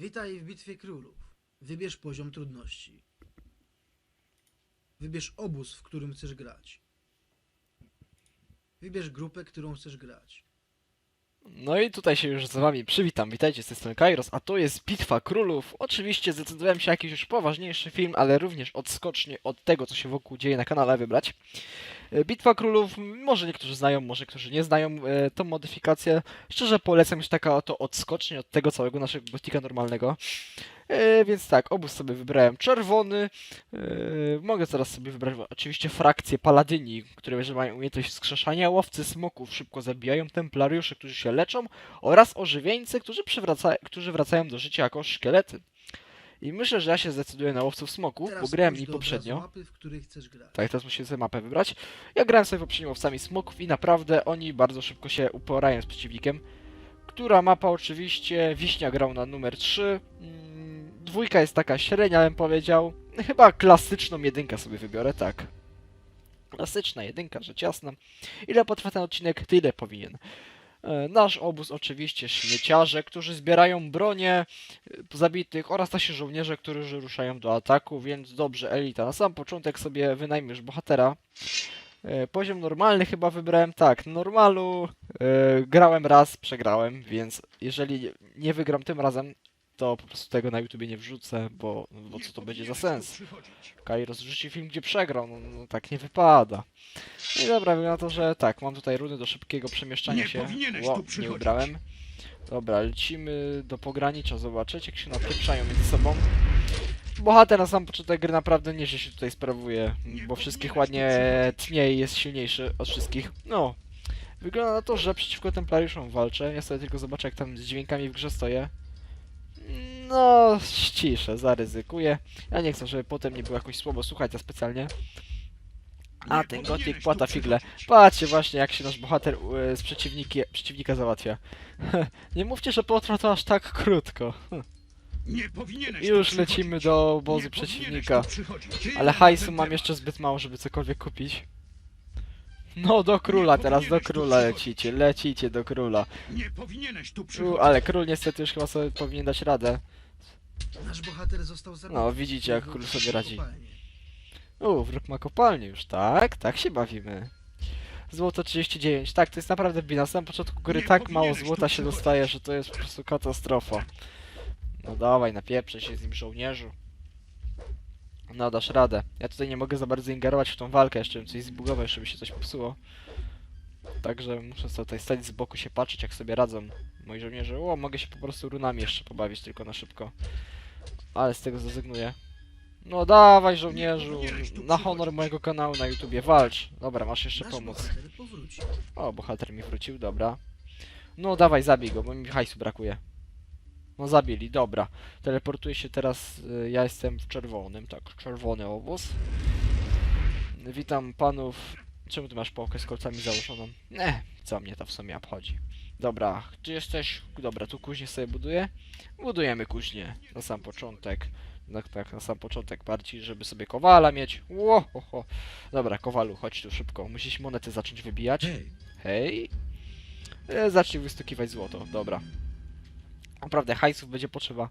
Witaj w Bitwie Królów. Wybierz poziom trudności. Wybierz obóz, w którym chcesz grać. Wybierz grupę, którą chcesz grać. No i tutaj się już z wami przywitam. Witajcie z tej strony Kairos, a to jest Bitwa Królów. Oczywiście zdecydowałem się jakiś już poważniejszy film, ale również odskocznie od tego, co się wokół dzieje na kanale wybrać. E, Bitwa Królów, może niektórzy znają, może niektórzy nie znają e, tą modyfikację. Szczerze polecam, już taka oto odskocznie od tego całego naszego gotika normalnego. E, więc tak, obóz sobie wybrałem czerwony. E, mogę teraz sobie wybrać oczywiście frakcję paladyni, które że mają umiejętność wskrzeszania, łowcy smoków szybko zabijają, templariusze, którzy się leczą oraz ożywieńcy, którzy, przywraca, którzy wracają do życia jako szkielety. I myślę, że ja się zdecyduję na łowców smoków, bo grałem obrazu poprzednio. mapy, w której chcesz grać. Tak, teraz musimy sobie mapę wybrać. Ja grałem sobie poprzednio łowcami smoków i naprawdę oni bardzo szybko się uporają z przeciwnikiem. Która mapa oczywiście, Wiśnia grał na numer 3. Dwójka jest taka średnia, bym powiedział. Chyba klasyczną jedynkę sobie wybiorę, tak. Klasyczna jedynka, rzecz jasna. Ile potrwa ten odcinek, tyle powinien. E, Nasz obóz oczywiście śmieciarze, którzy zbierają bronię e, zabitych oraz nasi żołnierze, którzy ruszają do ataku, więc dobrze, Elita. Na sam początek sobie wynajmiesz bohatera. E, Poziom normalny chyba wybrałem tak. Normalu grałem raz, przegrałem, więc jeżeli nie wygram tym razem, to po prostu tego na YouTubie nie wrzucę, bo, bo co to będzie za sens? Kairos rzuci film, gdzie przegrał, no, no tak nie wypada. No i dobra, wygląda to, że tak, mam tutaj runy do szybkiego przemieszczania Nie się. powinieneś tu nie przychodzić. ubrałem. Dobra, lecimy do pogranicza zobaczyć, jak się napieprzają między sobą. Bohater na sam początek gry naprawdę nieźle się tutaj sprawuje, bo wszystkich ładnie tnie i jest silniejszy od wszystkich. No, wygląda na to, że przeciwko templariuszom walczę. Ja sobie tylko zobaczę, jak tam z dźwiękami w grze stoję. No, ściszę, zaryzykuję. Ja nie chcę, żeby potem nie było jakoś słabo słuchać za specjalnie. A, ten gotik płata figle. Patrzcie właśnie, jak się nasz bohater e, z przeciwniki, przeciwnika załatwia. nie mówcie, że potrwa to aż tak krótko. Nie powinieneś I tu już przychodzić. lecimy do obozu Nie powinieneś przeciwnika. tu przychodzić. Ty Ale hajsu mam jeszcze zbyt mało, żeby cokolwiek kupić. No, do króla teraz, do powinieneś tu króla przychodzić. lecicie, lecicie do króla. Nie powinieneś tu U, przychodzić. ale król niestety już chyba sobie powinien dać radę. Nasz bohater został zabity. No, widzicie jak król sobie radzi. U, wróg ma kopalnię już, tak? Tak się bawimy. Złoto 39, tak, to jest naprawdę bina. Na samym początku gry Nie tak mało powinieneś tu złota się dostaje, że to jest po prostu katastrofa. No dawaj, napieprzę się z nim żołnierzu. No, dasz radę. Ja tutaj nie mogę za bardzo ingerować w tą walkę, jeszcze bym coś zbugował, żeby się coś popsuło. Także muszę sobie tutaj stać z boku, się patrzeć, jak sobie radzą moi żołnierze. O, mogę się po prostu runami jeszcze pobawić, tylko na szybko. Ale z tego zrezygnuję. No dawaj żołnierzu, na honor mojego kanału na YouTubie, walcz. Dobra, masz jeszcze pomóc. powrócił. O, bohater mi wrócił, dobra. No dawaj, zabij go, bo mi hajsu brakuje. No zabili, dobra. Teleportuję się teraz, y, ja jestem w czerwonym, tak, czerwony obóz. Witam panów. Czemu ty masz pałkę z kolcami założoną? Nie, co mnie to w sumie obchodzi. Dobra, gdzie jesteś? Dobra, tu kuźnię sobie buduję. Budujemy kuźnię na sam początek. No tak, na sam początek bardziej, żeby sobie kowala mieć. Ło, ho, ho. Dobra, kowalu, chodź tu szybko. Musisz monety zacząć wybijać. Hej, Hej. E, zacznij wystukiwać złoto, dobra. Naprawdę, hajsów będzie potrzeba.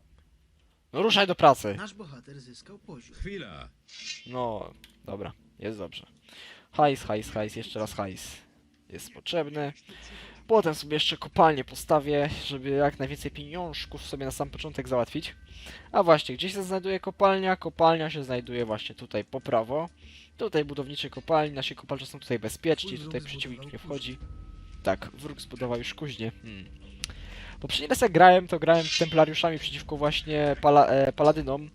No ruszaj do pracy. nasz bohater zyskał poziom. Chwila. No, dobra, jest dobrze. Hajs, hajs, hajs, jeszcze raz hajs. Jest potrzebny. Potem sobie jeszcze kopalnię postawię, żeby jak najwięcej pieniążków sobie na sam początek załatwić. A właśnie, gdzie się znajduje kopalnia? Kopalnia się znajduje właśnie tutaj po prawo. Tutaj budownicze kopalni, nasi kopalcze są tutaj bezpieczni, tutaj przeciwnik nie wchodzi. Tak, wróg zbudował już kuźnię. Hmm. Poprzedni raz jak grałem, to grałem templariuszami przeciwko właśnie pala e, paladynom.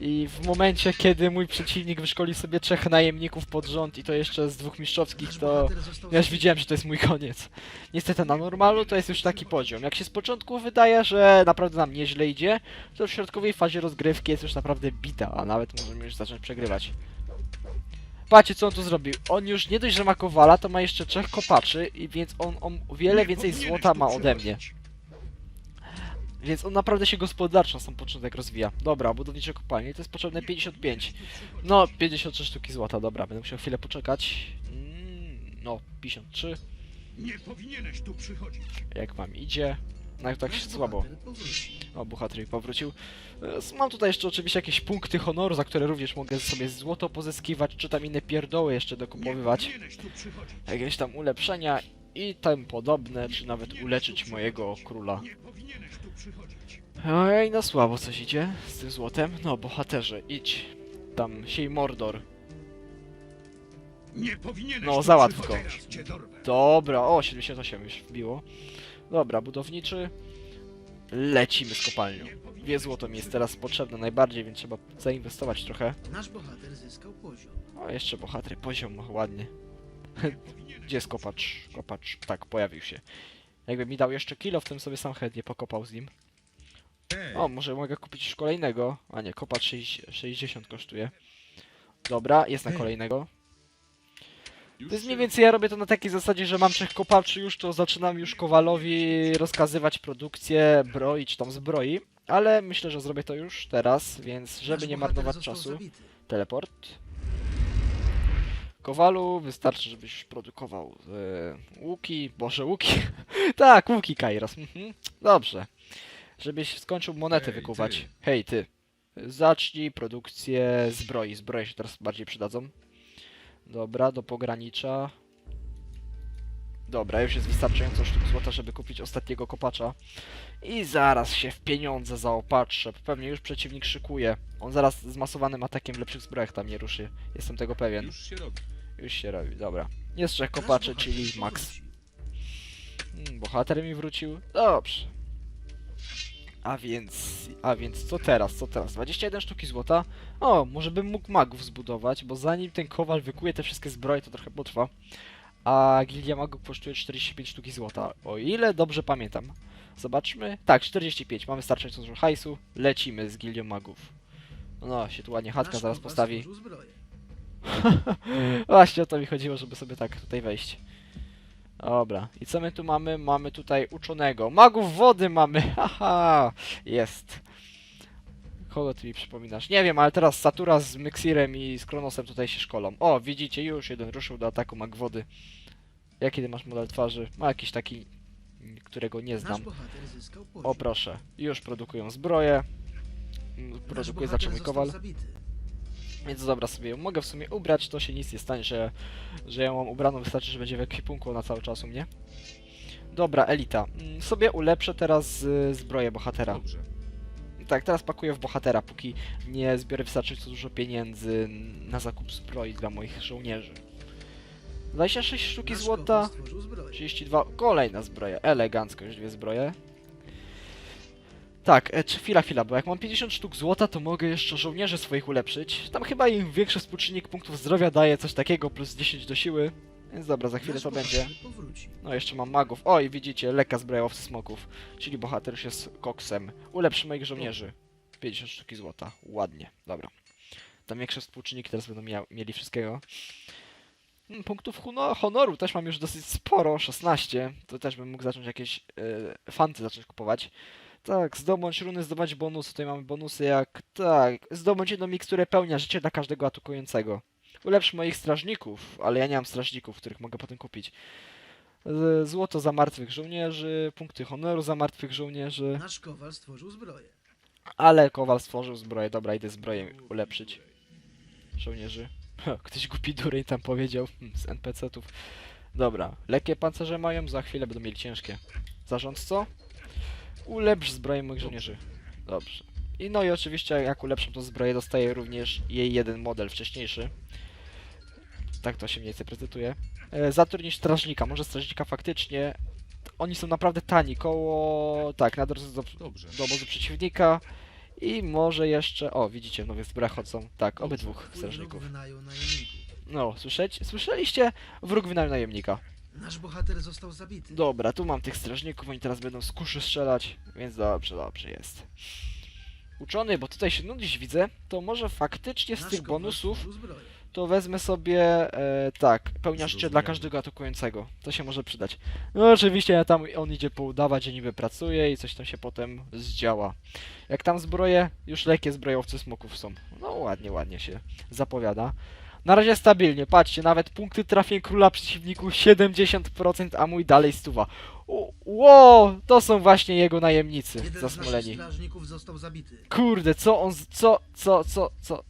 I w momencie, kiedy mój przeciwnik wyszkoli sobie trzech najemników pod rząd i to jeszcze z dwóch mistrzowskich, Nasz to ja już widziałem, że to jest mój koniec. Niestety na normalu to jest już taki poziom. Jak się z początku wydaje, że naprawdę nam nieźle idzie, to w środkowej fazie rozgrywki jest już naprawdę bita, a nawet możemy już zacząć przegrywać. Patrzcie co on tu zrobił. On już nie dość, że ma kowala, to ma jeszcze trzech kopaczy, i więc on, on o wiele więcej złota ma ode mnie. Więc on naprawdę się gospodarczo na sam początek rozwija. Dobra, budownicze kopalnie, to jest potrzebne 55. No, 53 sztuki złota, dobra, będę musiał chwilę poczekać. Mm, no, 53, Nie powinieneś tu przychodzić. jak wam idzie. No jak tak się słabo. O, bohater powrócił. E, Mam tutaj jeszcze oczywiście jakieś punkty honoru, za które również mogę sobie złoto pozyskiwać, czy tam inne pierdoły jeszcze Nie dokupowywać. powinieneś tu przychodzić. Jakieś tam ulepszenia i tym podobne, czy nawet uleczyć mojego króla. Nie powinieneś tu przychodzić. Ojej, no słabo coś idzie z tym złotem. No, bohaterze, idź. Tam, siej Mordor. Nie powinieneś No, załatw go. Dobra, o, 78 już wbiło. Dobra, budowniczy. Lecimy z kopalnią. Wie złoto mi jest teraz potrzebne najbardziej, więc trzeba zainwestować trochę. Nasz bohater zyskał poziom. O, jeszcze bohater, poziom, o, ładnie. Gdzie jest kopacz? Kopacz, tak, pojawił się. Jakby mi dał jeszcze kilo, w tym sobie sam chętnie pokopał z nim. O, może mogę kupić już kolejnego. A nie, kopacz 6 60 kosztuje. Dobra, jest na kolejnego. To jest mniej więcej, ja robię to na takiej zasadzie, że mam trzech kopaczy już, to zaczynam już Kowalowi rozkazywać produkcję, broić tam zbroi. Ale myślę, że zrobię to już teraz, więc żeby nie marnować czasu. Teleport. Kowalu, wystarczy, żebyś produkował e, łuki, boże łuki. tak, łuki Kairos. Mhm. Dobrze. Żebyś skończył monety Hej, wykuwać. ty. Hej ty. Zacznij produkcję zbroi. Zbroje się teraz bardziej przydadzą. Dobra, do pogranicza. Dobra, już jest wystarczająco sztuk złota, żeby kupić ostatniego kopacza. I zaraz się w pieniądze zaopatrzę. Pewnie już przeciwnik szykuje. On zaraz zmasowanym atakiem w lepszych zbrojach tam nie ruszy. Jestem tego pewien. Już się robi. Już się robi, dobra. Kopaczy, bohater czyli Max. Hmm, bohater mi wrócił. Dobrze. A więc, a więc co teraz, co teraz? 21 sztuki złota? O, może bym mógł magów zbudować, bo zanim ten kowal wykuje te wszystkie zbroje, to trochę potrwa. A gildia magów kosztuje 45 sztuki złota, o ile dobrze pamiętam. Zobaczmy. Tak, 45, mamy wystarczająco dużo hajsu, lecimy z gildią magów. No, się tu ładnie chatka zaraz postawi. Właśnie o to mi chodziło, żeby sobie tak tutaj wejść. Dobra, i co my tu mamy? Mamy tutaj uczonego. Magów wody mamy! Haha! Jest. Kogo ty mi przypominasz? Nie wiem, ale teraz Satura z Myxirem i z Kronosem tutaj się szkolą. O, widzicie, już jeden ruszył do ataku mag wody. Jaki ty masz model twarzy? Ma jakiś taki, którego nie znam. O proszę, już produkują zbroję. Mm, Produkuje zaczął mój kowal. Więc dobra, sobie ją mogę w sumie ubrać, to się nic nie stanie, że, że ją mam ubraną, wystarczy, że będzie w ekwipunku na cały czas u mnie. Dobra, Elita. Mm, Sobie ulepszę teraz y, zbroję bohatera. Dobrze. Tak, teraz pakuję w bohatera, póki nie zbiorę wystarczająco dużo pieniędzy na zakup zbroi dla moich żołnierzy. 26 sztuki Nasz złota, kowal stworzył zbroję. 32, kolejna zbroja, elegancko, już dwie zbroje. Tak, e, czy chwila, chwila, bo jak mam 50 sztuk złota, to mogę jeszcze żołnierzy swoich ulepszyć. Tam chyba im większy współczynnik punktów zdrowia daje coś takiego, plus 10 do siły. Więc dobra, za chwilę Nasz to bohater będzie. powróci. No, jeszcze mam magów. O, i widzicie, lekka zbroja łowcy smoków. Czyli bohater już jest koksem. Ulepszy moich żołnierzy. 50 sztuki złota. Ładnie, dobra. Tam większe współczynniki teraz będą mia mieli wszystkiego. Hmm, Punktów huno- honoru też mam już dosyć sporo, 16. To też bym mógł zacząć jakieś e, fanty zacząć kupować. Tak, zdobądź runy, zdobądź bonusy. Tutaj mamy bonusy jak... Tak, zdobądź jedną miksturę pełnia życie dla każdego atakującego. Ulepsz moich strażników, ale ja nie mam strażników, których mogę potem kupić. Złoto za martwych żołnierzy, punkty honoru za martwych żołnierzy, Nasz kowal stworzył zbroję. ale Kowal stworzył zbroję. Dobra, idę zbroję ulepszyć. Żołnierzy. Ktoś głupi durej tam powiedział hmm, z NPC-ów. Dobra, lekkie pancerze mają, za chwilę będą mieli ciężkie. Zarządco? Ulepsz zbroję moich żołnierzy. Dobrze. I no i oczywiście jak ulepszam tą zbroję, dostaję również jej jeden model wcześniejszy. Tak to się mniej więcej prezentuje. E, zatrudnij strażnika. Może strażnika faktycznie... Oni są naprawdę tani, koło... Tak, na drodze do, Dobrze. do obozu przeciwnika. I może jeszcze... O, widzicie, w nowych zbrojach chodzą. Tak, obydwóch strażników. wynajął najemników. No, słyszeć? Słyszeliście? Wróg wynajął najemnika. Nasz bohater został zabity. Dobra, tu mam tych strażników, oni teraz będą z kuszy strzelać, więc dobrze, dobrze jest. Uczony, bo tutaj się nudzić widzę, to może faktycznie z Nasz tych bonusów to wezmę sobie, e, tak, pełnia życia dla Zrozumiałem. każdego atakującego. To się może przydać. No oczywiście tam on idzie poudawać, że niby pracuje i coś tam się potem zdziała. Jak tam zbroje, już lekkie zbrojowcy smoków są. No ładnie, ładnie się zapowiada. Na razie stabilnie, patrzcie, nawet punkty trafień króla przeciwniku 70%, a mój dalej stuwa. Ło, to są właśnie jego najemnicy Jeden z naszych zasmoleni. strażników został zabity. Kurde, co on, z- co, co, co, co?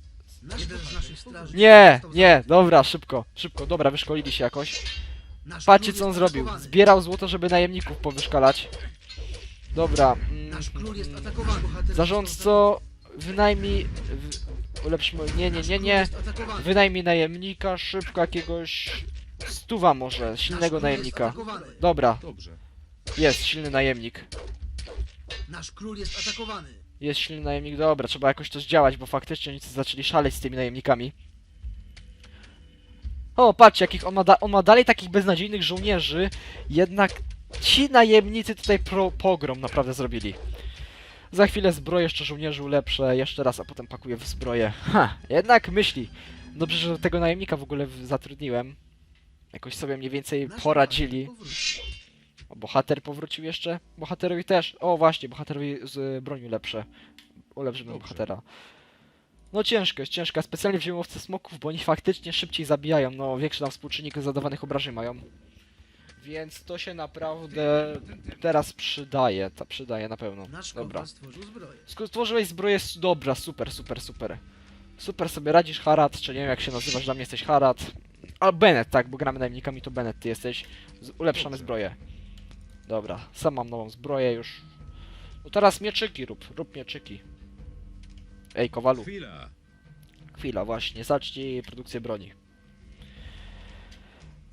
Jeden z naszych strażników Nie, został nie, zabity. dobra, szybko, szybko, dobra, wyszkolili się jakoś. Nasz Patrzcie król co on jest zrobił, atakowany. zbierał złoto, żeby najemników powyszkalać. Dobra, mm, Nasz król jest atakowany. Bohater zarządco, wynajmij, w, ulepszymy, nie, nie, nie, nie, wynajmij najemnika, szybko jakiegoś stuwa może, silnego najemnika. Dobra, Dobrze. jest silny najemnik. Nasz król jest atakowany. Jest silny najemnik, dobra, trzeba jakoś też działać, bo faktycznie oni zaczęli szaleć z tymi najemnikami. O, patrzcie, jakich on ma, da- on ma dalej takich beznadziejnych żołnierzy, jednak ci najemnicy tutaj pro pogrom naprawdę zrobili. Za chwilę zbroję jeszcze żołnierzy ulepszę, jeszcze raz, a potem pakuję w zbroję. Ha, jednak myśli. Dobrze, że tego najemnika w ogóle zatrudniłem. Jakoś sobie mniej więcej poradzili. O, bohater powrócił jeszcze? Bohaterowi też. O, właśnie, bohaterowi z bronią lepsze. Ulepszymy Dobrze. bohatera. No ciężko jest, ciężko. Specjalnie wziąłem łowcę smoków, bo oni faktycznie szybciej zabijają. No, większy tam współczynnik zadawanych obrażeń mają. Więc to się naprawdę teraz przydaje. To przydaje na pewno. Nasz Dobra. kowal stworzył zbroję. Stworzyłeś zbroję s- dobra, super, super, super. Super sobie radzisz, Harad, czy nie wiem jak się nazywasz, dla mnie jesteś Harad. A Bennett, tak, bo gramy najemnikami, to Bennett ty jesteś. Z ulepszamy Dobrze. zbroję. Dobra, sam mam nową zbroję już. No teraz mieczyki rób, rób mieczyki. Ej, Kowalu, Chwila. chwila, właśnie, zacznij produkcję broni.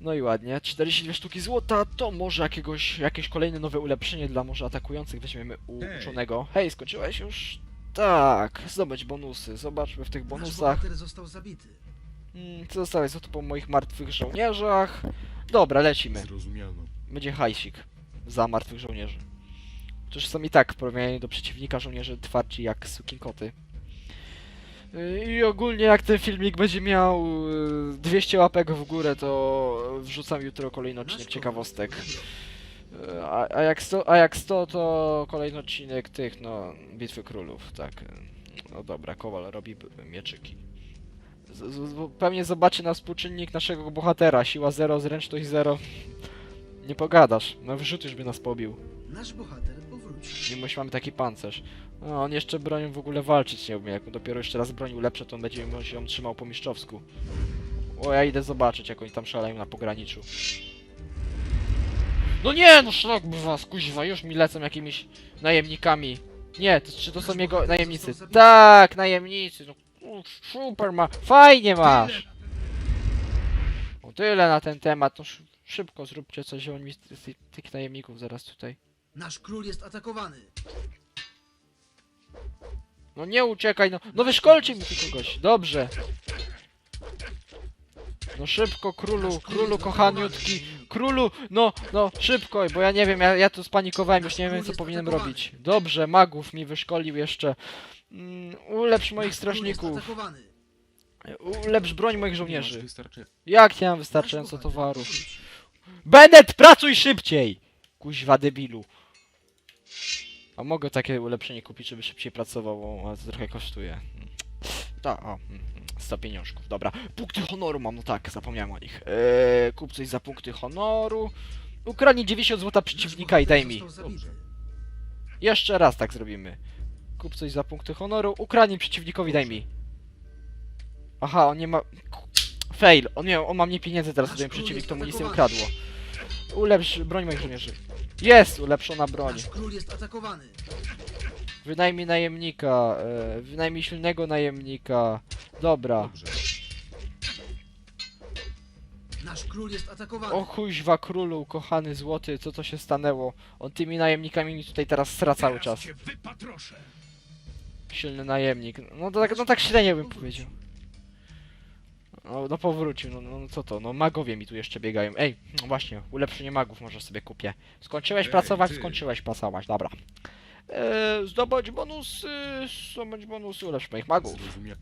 No i ładnie, 42 sztuki złota, to może jakiegoś, jakieś kolejne nowe ulepszenie dla może atakujących weźmiemy u Hej. uczonego. Hej, skończyłeś już? Tak, zdobądź bonusy, zobaczmy w tych bonusach. bohater został zabity. Mm, co zostałeś złoto po moich martwych żołnierzach? Dobra, lecimy. Zrozumiano. Będzie hajsik za martwych żołnierzy. Przecież są i tak w porównaniu do przeciwnika żołnierze twardzi jak sukinkoty. I ogólnie jak ten filmik będzie miał yy, 200 łapek w górę, to wrzucam jutro kolejny odcinek ciekawostek. Yy, A, a, jak 100, a jak 100 to kolejny odcinek tych, no, Bitwy Królów, tak. No dobra, Kowal robi mieczyki. Z, z, pewnie zobaczy na współczynnik naszego bohatera, siła 0, zręczność 0. Nie pogadasz, no wyrzut już by nas pobił. Nasz bohater powrócił. Mimo, że mamy taki pancerz. No, on jeszcze bronią w ogóle walczyć nie umie. Jak mu dopiero jeszcze raz bronił lepsze, to on będzie się trzymał po mistrzowsku. O, ja idę zobaczyć, jak oni tam szaleją na pograniczu. No nie, no szlak by was, kuźwa, już mi lecą jakimiś najemnikami. Nie, to, czy to są jego najemnicy? Tak, najemnicy, no super ma, fajnie masz. O tyle na ten temat, no sz- szybko zróbcie coś, oni mi z, tych najemników zaraz tutaj. Nasz król jest atakowany. No nie uciekaj, no, no wyszkolcie mi tu kogoś, dobrze. No szybko, królu, królu kochaniutki, królu, no, no, szybko, bo ja nie wiem, ja, ja tu spanikowałem, już nie wiem co powinienem robić. Dobrze, magów mi wyszkolił jeszcze. Mm, ulepsz moich strażników, ulepsz broń moich żołnierzy. Jak nie mam wystarczająco towarów? Bennett, pracuj szybciej! Kuźwa debilu. A mogę takie ulepszenie kupić, żeby szybciej pracował, bo to trochę kosztuje. Ta, o, mm, 100 pieniążków, dobra. Punkty honoru mam, no tak, zapomniałem o nich. Eee, kup coś za punkty honoru. Ukradnij 90 złota Nasz przeciwnika i daj mi. Jeszcze raz tak zrobimy. Kup coś za punkty honoru, ukradnij przeciwnikowi, daj mi. Aha, on nie ma... Fail, on, nie, on ma mniej pieniędzy teraz, król przeciwnik, to mu nic nie ukradło. Ulepsz broń moich żołnierzy. Jest ulepszona broń. Nasz król jest atakowany. Wynajmij najemnika, e, wynajmij silnego najemnika. Dobra. Dobrze. Nasz król jest atakowany. O kuźwa królu, kochany złoty, co to się stanęło? On tymi najemnikami mi tutaj teraz sra cały czas. cię wypatroszę. Silny najemnik. No to tak, no tak średnio bym powiedział. No, no powrócił, no, no co to, no magowie mi tu jeszcze biegają. Ej, no właśnie, ulepszenie magów może sobie kupię. Skończyłeś Ej, pracować? ty. Skończyłeś pracować, dobra. Eee, zdobyć bonusy, zdobyć bonusy, ulepsz moich magów. Zrozumiano.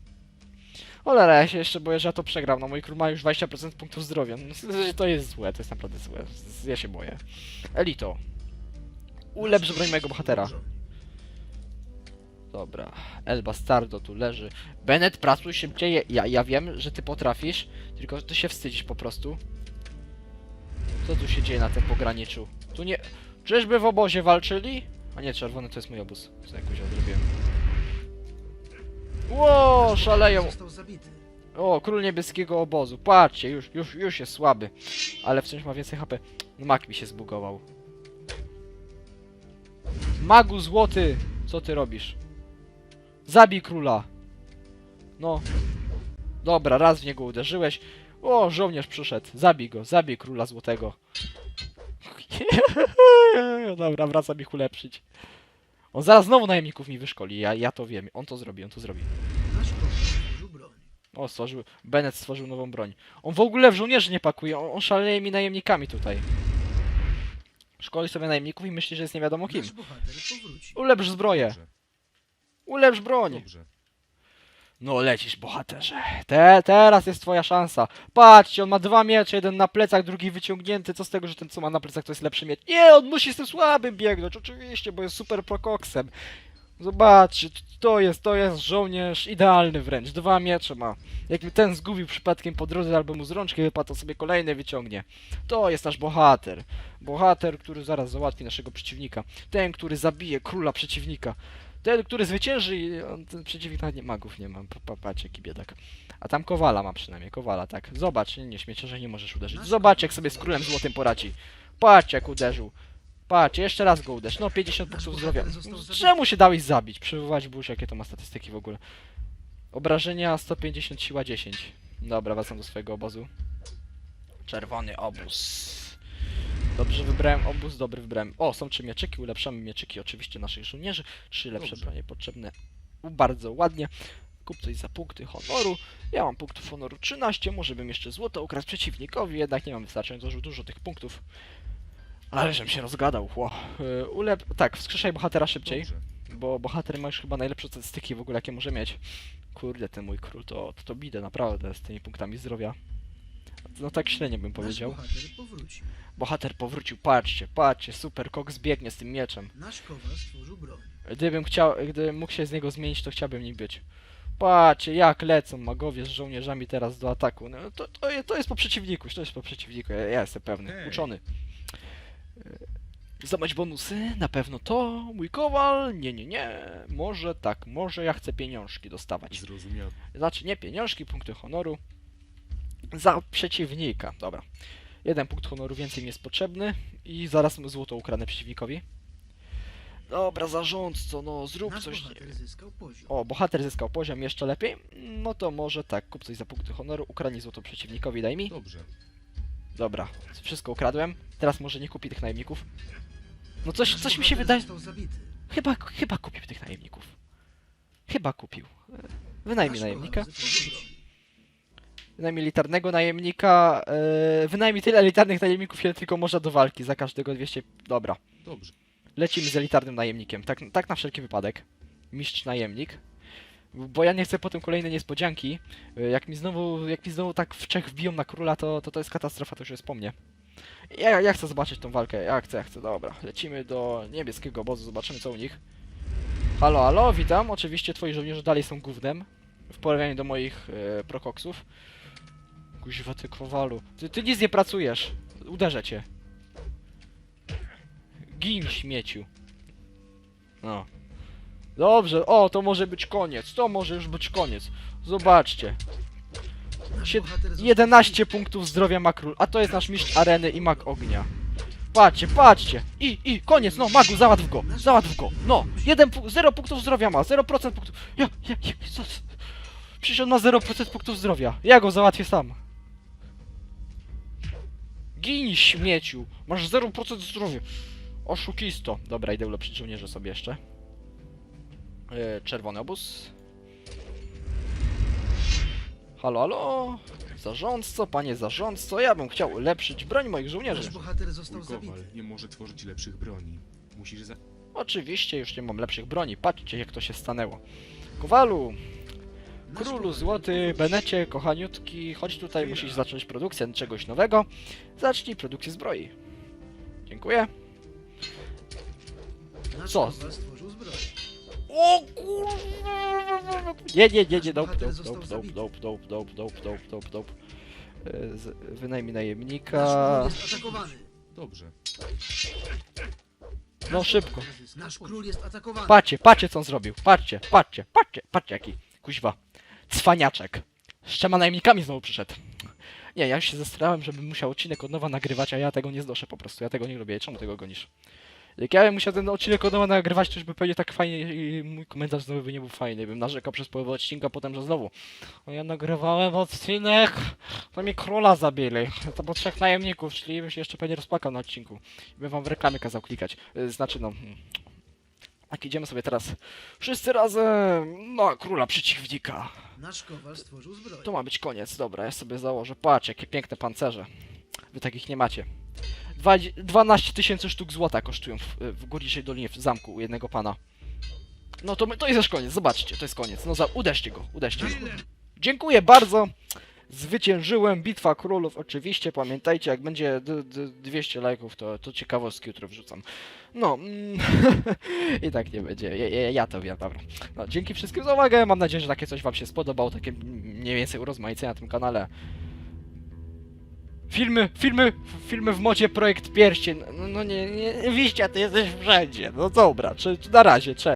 Cholera, ja się jeszcze boję, że ja to przegram. No mój król ma już 20% punktów zdrowia. No, to jest złe, to jest naprawdę złe. Ja się boję. Elito. Ulepsz broń mojego bohatera. Dobra, El Bastardo tu leży. Bennett, pracuj szybciej. Ja, ja wiem, że ty potrafisz, tylko że ty się wstydzisz po prostu. Co tu się dzieje na tym pograniczu? Tu nie... Czyżby w obozie walczyli? A nie, czerwony to jest mój obóz. Co jakoś odrobiłem. Ło, szaleją. O, król niebieskiego obozu. Patrzcie, już, już, już jest słaby. Ale wciąż ma więcej HP. No, Mak mi się zbugował. Magu złoty! Co ty robisz? Zabij króla! No. Dobra, raz w niego uderzyłeś. O, żołnierz przyszedł. Zabij go, zabij króla złotego. Dobra, wracam ich ulepszyć. On zaraz znowu najemników mi wyszkoli. Ja, ja to wiem. On to zrobi, on to zrobi. O, stworzył. Bennett stworzył nową broń. On w ogóle w żołnierzy nie pakuje, on, on szaleje mi najemnikami tutaj. Szkoli sobie najemników i myśli, że jest nie wiadomo kim. Ulepsz zbroję, Dobrze. Ulepsz broń. Dobrze. No lecisz, bohaterze. Te, teraz jest twoja szansa. Patrzcie, on ma dwa miecze, jeden na plecach, drugi wyciągnięty. Co z tego, że ten co ma na plecach to jest lepszy miecz? Nie, on musi z tym słabym biegnąć, oczywiście, bo jest super prokoksem. Zobaczcie, to jest, to jest żołnierz idealny wręcz. Dwa miecze ma. Jak mi ten zgubił przypadkiem po drodze albo mu z rączki wypadł, to sobie kolejny wyciągnie. To jest nasz bohater. Bohater, który zaraz załatwi naszego przeciwnika. Ten, który zabije króla przeciwnika. Ten, który zwycięży i on, ten przeciwnik nawet nie magów nie ma. Pa- pa- Patrz jaki biedak. A tam Kowala ma przynajmniej, Kowala, tak. Zobacz, nie, nie śmiecie, że nie możesz uderzyć. Zobacz jak sobie z królem złotym poradzi. Patrz jak uderzył. Patrz, jeszcze raz go uderz. No 50 Nasz punktów zdrowia. Czemu się dałeś zabić? Przywołać burz, jakie to ma statystyki w ogóle. Obrażenia 150, siła 10. Dobra, wracam do swojego obozu. Czerwony obóz. Dobrze wybrałem obóz, dobry wybrałem. O, są trzy mieczyki, ulepszamy mieczyki oczywiście naszych żołnierzy. Trzy lepsze Dobrze. bronie potrzebne. U, Bardzo ładnie. Kup coś za punkty honoru. Ja mam punktów honoru 13, może bym jeszcze złoto ukradł przeciwnikowi, jednak nie mam wystarczająco dużo, dużo tych punktów. Ale żem się rozgadał, chło. Yy, ulep... Tak, wskrzeszaj bohatera szybciej. Dobrze. Bo bohater ma już chyba najlepsze statystyki w ogóle jakie może mieć. Kurde, ten mój król to, to, to bidę naprawdę z tymi punktami zdrowia. No tak średnio bym powiedział. Nasz bohater powrócił. Bohater powrócił, patrzcie, patrzcie, super, Cox biegnie z tym mieczem. Nasz kowal stworzył broń. Gdybym chciał, gdybym mógł się z niego zmienić, to chciałbym nim być. Patrzcie, jak lecą magowie z żołnierzami teraz do ataku. No, to, to, je- to jest po przeciwniku, to jest po przeciwniku, ja, ja jestem pewny, Hej. uczony. E, bonusy? Na pewno to, mój kowal? Nie, nie, nie. Może tak, może ja chcę pieniążki dostawać. Zrozumiałem. Znaczy nie pieniążki, punkty honoru. Za przeciwnika, dobra. Jeden punkt honoru więcej mi jest potrzebny i zaraz złoto ukradnę przeciwnikowi. Dobra, zarządco, no zrób Nasz coś. bohater zyskał poziom. O, bohater zyskał poziom jeszcze lepiej. No to może tak, kup coś za punkty honoru, ukradnij złoto przeciwnikowi, daj mi. Dobrze. Dobra, wszystko ukradłem. Teraz może nie kupi tych najemników. No coś, Nasz coś mi się bohater wydaje. Został zabity. Chyba, chyba kupił tych najemników. Chyba kupił. Wynajmij Nasz najemnika. zyskał. Wynajmij militarnego najemnika. Yy, wynajmij tyle elitarnych najemników, ile tylko można do walki. Za każdego 200. Dobra. Dobrze. Lecimy z elitarnym najemnikiem. Tak, tak na wszelki wypadek. Mistrz najemnik. Bo ja nie chcę potem kolejnej niespodzianki. Yy, Jak mi znowu, jak mi znowu tak w Czech wbiją na króla, to, to to jest katastrofa, to już jest po mnie. Ja, ja chcę zobaczyć tą walkę. Ja chcę, ja chcę. Dobra. Lecimy do niebieskiego obozu, zobaczymy co u nich. Halo, halo, witam. Oczywiście twoi żołnierze dalej są gównem. W porównaniu do moich yy, prokoksów. Kuźwa ty kowalu. Ty, ty nic nie pracujesz. Uderzę cię. Gin śmieciu. No. Dobrze, o, to może być koniec. To może już być koniec. Zobaczcie. Nasz Sie- bohater został 11 punktów zdrowia ma król, a to jest nasz mistrz areny i mag ognia. Patrzcie, patrzcie! I, i, koniec, no, magu, załatw go, załatw go, no! Jeden, pu- 0 punktów zdrowia ma, 0% punktów, ja, ja, ja, co? Przecież on ma 0% punktów zdrowia, ja go załatwię sam. Gin śmieciu, masz 0% zdrowia. Oszukisto. Dobra, idę ulepszyć żołnierze sobie jeszcze. E, czerwony obóz. Halo, halo. Zarządco, panie zarządco, ja bym chciał ulepszyć broń moich żołnierzy. Nasz bohater został Mój kowal zabity. nie może tworzyć lepszych broni. Musisz za... Oczywiście już nie mam lepszych broni, patrzcie jak to się stanęło. Kowalu, królu złoty. Benecie, kochaniutki, chodź tutaj, musisz zacząć produkcję czegoś nowego. Zacznij produkcję zbroi. Dziękuję. Co? O kurwa! Nie, nie, nie, nie, nope, bohater nope, został nope, nope, zabity. nope, nope, nope, nope, nope, nope, nope. E, z- Wynajmij najemnika. król jest atakowany. Dobrze. No szybko. Nasz król jest atakowany. Patrzcie, patrzcie co on zrobił. Patrzcie, patrzcie, patrzcie, patrzcie jaki. Kuźwa. Cwaniaczek. Z trzema najemnikami znowu przyszedł. Nie, ja już się zestrałem, żebym musiał odcinek od nowa nagrywać, a ja tego nie znoszę po prostu. Ja tego nie lubię. Czemu tego gonisz? Jak ja bym musiał ten odcinek od nowa nagrywać, to już by pewnie tak fajnie i mój komentarz znowu by nie był fajny. Bym narzekał przez połowę odcinka, potem, że znowu. O, ja nagrywałem odcinek, to mi króla zabili. To po trzech najemników, czyli bym się jeszcze pewnie rozpłakał na odcinku. I bym wam w reklamie kazał klikać. Y, Znaczy no... hmm. Tak, idziemy sobie teraz wszyscy razem na króla przeciwnika. Nasz kowal stworzył zbroję. To ma być koniec, dobra, ja sobie założę. Patrz, jakie piękne pancerze. Wy takich nie macie. Dwa, 12 tysięcy sztuk złota kosztują w, w Górniczej Dolinie w zamku u jednego pana. No to, my- to jest już koniec, zobaczcie, to jest koniec. No za, uderzcie go, uderzcie go. Dziękuję bardzo. Zwyciężyłem, bitwa królów, oczywiście. Pamiętajcie, jak będzie d- d- 200 lajków, to, to ciekawostki jutro wrzucam. No, mm, i tak nie będzie. Ja, ja, ja to wiem, dobra. No, dzięki wszystkim za uwagę. Mam nadzieję, że takie coś Wam się spodobało, takie mniej więcej urozmaicenie na tym kanale. Filmy, filmy, filmy w modzie Projekt Pierścień. No, no nie, nie, Wiścia, ty jesteś wszędzie. No dobra, czy, czy na razie, cześć.